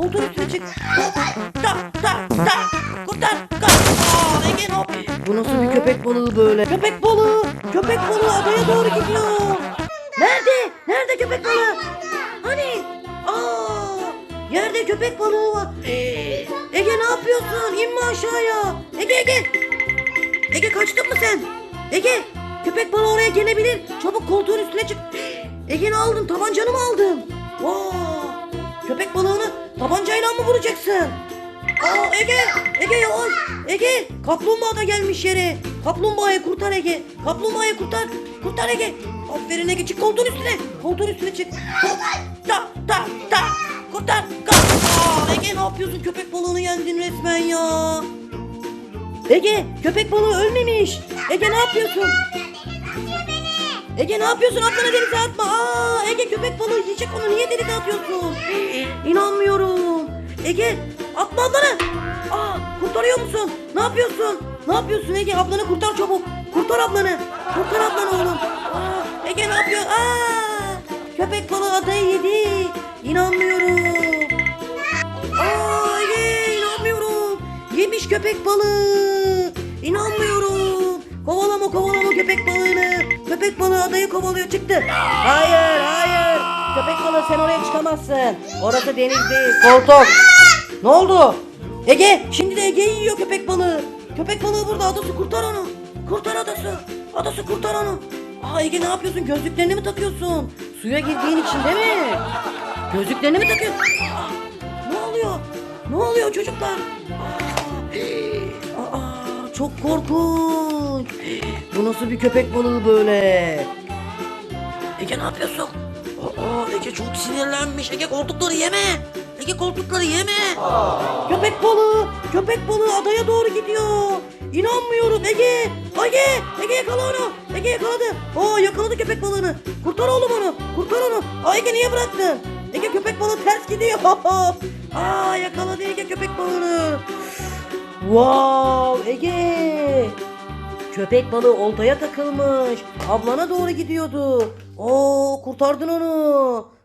Koltuğun üstüne çık. Ta ta ta. Kurtar. Kaç. Aa Ege ne yapıyor? Bu nasıl bir köpek balığı böyle? Köpek balığı. Köpek balığı adaya doğru gidiyor. Nerede? Nerede köpek balığı? Hani? Aa, yerde köpek balığı var. Ege ne yapıyorsun? İnme aşağıya. Ege Ege. Ege kaçtın mı sen? Ege köpek balığı oraya gelebilir. Çabuk koltuğun üstüne çık. Ege ne aldın? Tabancanı mı aldın? Tabancayla mı vuracaksın? Aa Ege, Ege yavaş. Ege, kaplumbağa da gelmiş yere. Kaplumbağayı kurtar Ege. Kaplumbağayı kurtar. Kurtar Ege. Aferin Ege, çık koltuğun üstüne. Koltuğun üstüne çık. Ta ta ta. Kurtar. Aa Ege ne yapıyorsun? Köpek balığını yendin resmen ya. Ege, köpek balığı ölmemiş. Ege ne yapıyorsun? Ege ne yapıyorsun? Atlana denize atma. Aa, Ege köpek balığı yiyecek onu. Niye denize atıyorsun? İnanmıyorum. Ege atma ablanı. Aa, kurtarıyor musun? Ne yapıyorsun? Ne yapıyorsun Ege? Ablanı kurtar çabuk. Kurtar ablanı. Kurtar ablanı oğlum. Aa, Ege ne yapıyor? Aa, köpek balığı adayı yedi. İnanmıyorum. Aa, Ege inanmıyorum. Yemiş köpek balığı. İnanmıyorum. Kovalama kovalama köpek balığını. Köpek balığı adayı kovalıyor çıktı. Hayır hayır. Köpek balığı sen oraya çıkamazsın. Orası deniz değil. Koltuk. Ne oldu? Ege şimdi de Ege'yi yiyor köpek balığı. Köpek balığı burada adası kurtar onu. Kurtar adası. Adası kurtar onu. Aa Ege ne yapıyorsun? Gözlüklerini mi takıyorsun? Suya girdiğin için değil mi? Gözlüklerini mi takıyorsun? Aa, ne oluyor? Ne oluyor çocuklar? Aa, aa, çok korkunç. Bu nasıl bir köpek balığı böyle? Ege ne yapıyorsun? Aa, Ege çok sinirlenmiş. Ege koltukları yeme. Ege koltukları yeme. Köpek balığı, köpek balığı adaya doğru gidiyor. İnanmıyorum Ege. Ege, Ege yakala onu. Ege yakaladı. Aa yakaladı köpek balığını. Kurtar oğlum onu. Kurtar onu. Aa Ege niye bıraktın? Ege köpek balığı ters gidiyor. Aa yakaladı Ege köpek balığını. Wow Ege. Köpek balığı oltaya takılmış. Ablana doğru gidiyordu. Oo kurtardın onu.